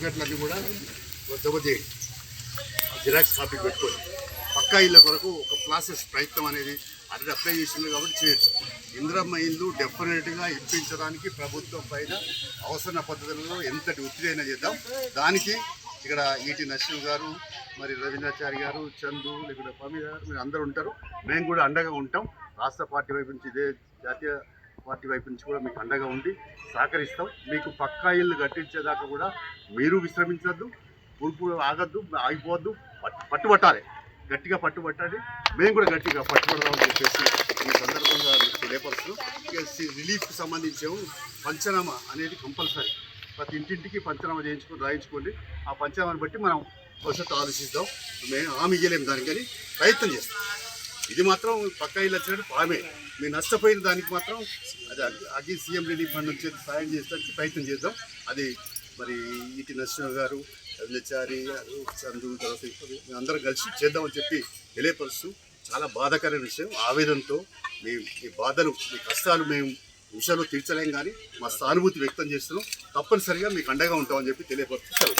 సర్టిఫికెట్లన్నీ కూడా జమ చేయండి జిరాక్స్ కాపీ పెట్టుకొని పక్కా ఇళ్ళ కొరకు ఒక ప్రాసెస్ ప్రయత్నం అనేది అది అప్లై చేసింది కాబట్టి చేయొచ్చు. ఇంద్రమ్మ ఇల్లు డెఫినెట్గా ఇప్పించడానికి ప్రభుత్వం పైన అవసర పద్ధతులలో ఎంతటి ఒత్తిడి అయినా చేద్దాం. దానికి ఇక్కడ ఈటి నర్సింహ్ గారు మరి రవీంద్రాచారి గారు చందు ఇక్కడ పమి గారు మీరు అందరు ఉంటారు. మేము కూడా అండగా ఉంటాం. రాష్ట్ర పార్టీ వైపు నుంచి ఇదే జాతీయ పార్టీ వైపు నుంచి కూడా మీకు అండగా ఉండి సహకరిస్తాం. మీకు పక్కా ఇల్లు కట్టించేదాకా కూడా మీరు విశ్రమించద్దు పురుపు ఆగద్దు ఆగిపోవద్దు పట్టు పట్టుబట్టాలి. గట్టిగా పట్టుబట్టాలి మేము కూడా గట్టిగా పట్టుబడదామని చెప్పేసి ఈ సందర్భంగా మీకు రిలీఫ్కి సంబంధించి పంచనామా అనేది కంపల్సరీ. ప్రతి ఇంటింటికి పంచనామా చేయించుకొని రాయించుకోండి. ఆ పంచనామాని బట్టి మనం భవిష్యత్తు ఆలోచిద్దాం. మేము హామీ ఇయ్యలేము దానికని ప్రయత్నం చేస్తాం. ఇది మాత్రం పక్క ఇల్లు వచ్చినట్టు పామే మీరు నష్టపోయిన దానికి మాత్రం అది అగ్గి- సీఎం రిలీఫ్ ఫండ్ నుంచి సాయం చేసడానికి ప్రయత్నం చేద్దాం. అది మరి ఈటి నరసింహ గారు రవిచారి గారు చందు తర్వాత మేము అందరం కలిసి చేద్దామని చెప్పి తెలియపరుస్తూ చాలా బాధాకరమైన విషయం. ఆవేదనతో మీ మీ బాధలు మీ కష్టాలు మేము నిమిషాలు తీర్చలేం కానీ మా సానుభూతి వ్యక్తం చేస్తున్నాం. తప్పనిసరిగా మీకు అండగా ఉంటామని చెప్పి తెలియపరుస్తూ సెలవు.